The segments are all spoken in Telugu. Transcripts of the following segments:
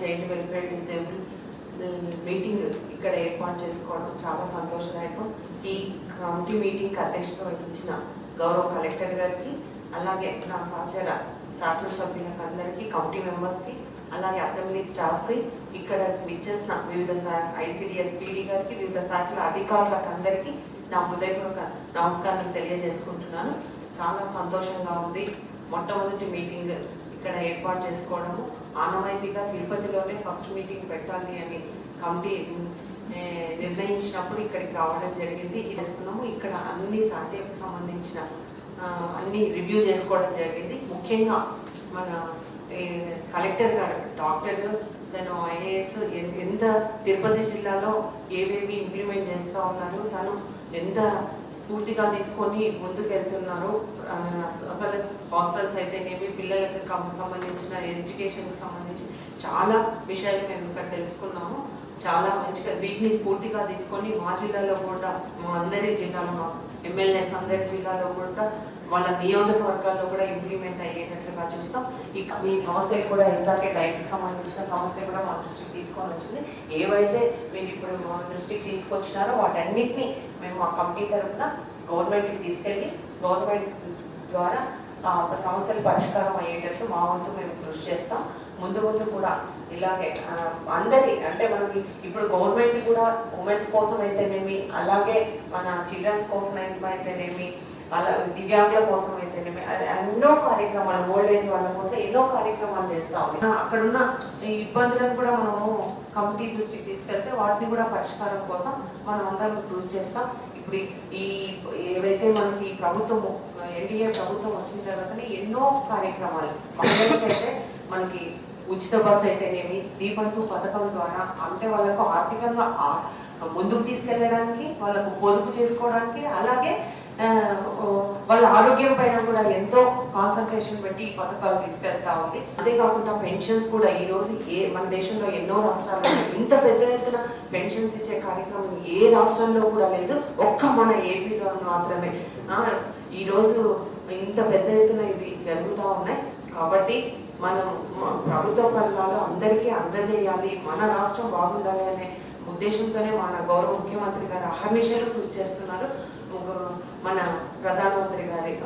చైల్డ్ వెల్ఫేర్ డిసేబుల్ మీటింగ్ ఇక్కడ ఏర్పాటు చేసుకోవడం చాలా సంతోషదాయకం. ఈ కమిటీ మీటింగ్ అధ్యక్షత వహించిన గౌరవ కలెక్టర్ గారికి అలాగే నా సహచర శాసనసభ్యులకు అందరికీ కమిటీ మెంబర్స్కి అలాగే అసెంబ్లీ స్టాఫ్కి ఇక్కడ విచ్చేసిన వివిధ ఐసిడిఎస్ పీడీ గారికి వివిధ శాఖల అధికారులకు అందరికీ నా హృదయపూర్వక నమస్కారం తెలియజేసుకుంటున్నాను. చాలా సంతోషంగా ఉంది. మొట్టమొదటి మీటింగ్ ఇక్కడ ఏర్పాటు చేసుకోవడము. ఆనవాయితీగా తిరుపతిలోనే ఫస్ట్ మీటింగ్ పెట్టాలి అని కమిటీ నిర్ణయించినప్పుడు ఇక్కడికి రావడం జరిగింది. ఇది చేసుకున్నాము ఇక్కడ అన్ని సాధ్యకు సంబంధించిన అన్ని రివ్యూ చేసుకోవడం జరిగింది. ముఖ్యంగా మన కలెక్టర్ గారు డాక్టర్ తను ఐఏఎస్ ఎంత తిరుపతి జిల్లాలో ఏవేవి ఇంప్లిమెంట్ చేస్తూ ఉన్నారు తను ఎంత స్ఫూర్తిగా తీసుకొని ముందుకెళ్తున్నారు. అసలు హాస్టల్స్ అయితేనేమి పిల్లలకు సంబంధించిన ఎడ్యుకేషన్కి సంబంధించి చాలా విషయాలు మేము ఇక్కడ తెలుసుకున్నాము. చాలా మంచిగా వీటిని స్ఫూర్తిగా తీసుకొని మా జిల్లాలో కూడా మా అందరి జిల్లాలో మాకు ఎమ్మెల్యేస్ అందరి జిల్లాలో కూడా వాళ్ళ నియోజకవర్గాల్లో కూడా ఇంప్లిమెంట్ అయ్యేటట్లుగా చూస్తాం. ఇక మీ సమస్యలు కూడా ఇందాకే డైట్కి సంబంధించిన సమస్య కూడా మా దృష్టికి తీసుకొని వచ్చింది. ఏవైతే మీరు ఇప్పుడు మా దృష్టికి తీసుకొచ్చినారో వాటన్నిటిని మేము మా కమిటీ తరఫున గవర్నమెంట్కి తీసుకెళ్ళి గవర్నమెంట్ ద్వారా ఆ సమస్యలు పరిష్కారం అయ్యేటట్లు మా వంతు మేము కృషి చేస్తాం. ముందు ముందు కూడా ఇలాగే అందరి అంటే మనకి ఇప్పుడు గవర్నమెంట్ కూడా ఉమెన్స్ కోసం అయితేనేమి అలాగే మన చిల్డ్రన్స్ కోసం అయితేనేమి అలా దివ్యాంగుల కోసం అయితేనేమి ఎన్నో కార్యక్రమాలు ఓల్డ్ ఏజ్ వాళ్ళ కోసం ఎన్నో కార్యక్రమాలు చేస్తా ఉంది. అక్కడున్న ఈ ఇబ్బందులను కూడా మనము కమిటీ దృష్టికి తీసుకెళ్తే వాటిని కూడా పరిష్కారం కోసం మనం అందరం ప్రూవ్ చేస్తాం. ఇప్పుడు ఈ ఏవైతే మనకి ఈ ప్రభుత్వము ఎన్డీఏ ప్రభుత్వం వచ్చిన తర్వాతనే ఎన్నో కార్యక్రమాలు. మహిళలకైతే మనకి ఉచిత బస్ అయితేనేమి దీపంటూ పథకం ద్వారా అంటే వాళ్ళకు ఆర్థికంగా ముందుకు తీసుకెళ్ళడానికి వాళ్ళకు పొదుపు చేసుకోవడానికి అలాగే వాళ్ళ ఆరోగ్యం పైన కూడా ఎంతో కాన్సన్ట్రేషన్ పెట్టి ఈ పథకాలు తీసుకెళ్తా ఉంది. అంతేకాకుండా పెన్షన్స్ కూడా ఈ రోజు ఏ మన దేశంలో ఎన్నో రాష్ట్రాల్లో ఇంత పెద్ద ఎత్తున పెన్షన్స్ ఇచ్చే కార్యక్రమం ఏ రాష్ట్రంలో కూడా లేదు ఒక్క మన ఏపీలో మాత్రమే. ఈరోజు ఈ రోజు ఇంత పెద్ద ఎత్తున ఇవి జరుగుతూ ఉన్నాయి. కాబట్టి మనం ప్రభుత్వ పథకాలు అందరికీ అందజేయాలి. మన రాష్ట్రం బాగుండాలి అనే ఉద్దేశంతోనే మన గౌరవ ముఖ్యమంత్రి గారు అహర్నిశలు కృషి చేస్తున్నారు. మన ప్రధానమంత్రి గారి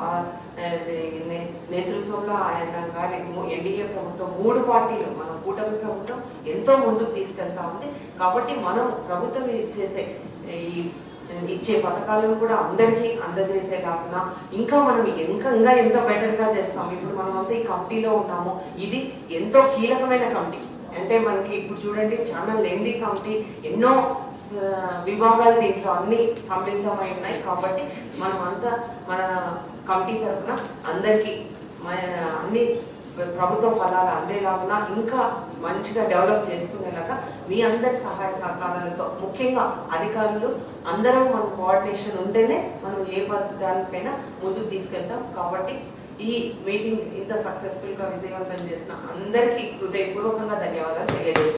నే- నేతృత్వంలో ఆయన గారి ఎన్డీఏ ప్రభుత్వం మూడు పార్టీలు మన కూటమి ప్రభుత్వం ఎంతో ముందుకు తీసుకెళ్తా ఉంది. కాబట్టి మనం ప్రభుత్వం చేసే ఈ ఇచ్చే పథకాలను కూడా అందరికీ అందజేసే కాకుండా ఇంకా మనం ఇంకా ఇంకా ఎంత బెటర్గా చేస్తాం. ఇప్పుడు మనం అంతా ఈ కమిటీలో ఉన్నాము. ఇది ఎంతో కీలకమైన కమిటీ. అంటే మనకి ఇప్పుడు చూడండి చాలా లెంది కమిటీ ఎన్నో విభాగాలు దీంట్లో అన్ని సమ్మిళితమై ఉన్నాయి. కాబట్టి మనం అంతా మన కమిటీ తరఫున అందరికీ మన అన్ని ప్రభుత్వ ఫలాలు అందేలాగా ఇంకా మంచిగా డెవలప్ చేసుకునేలాగా మీ అందరి సహాయ సహకారాలతో ముఖ్యంగా అధికారులు అందరం మన కోఆర్డినేషన్ ఉంటేనే మనం ఏ పద్ధ- దానిపైన ముందుకు తీసుకెళ్తాం. కాబట్టి ఈ మీటింగ్ ఇంత సక్సెస్ఫుల్గా విజయవంతం చేసిన అందరికీ హృదయపూర్వకంగా ధన్యవాదాలు తెలియజేస్తున్నాను.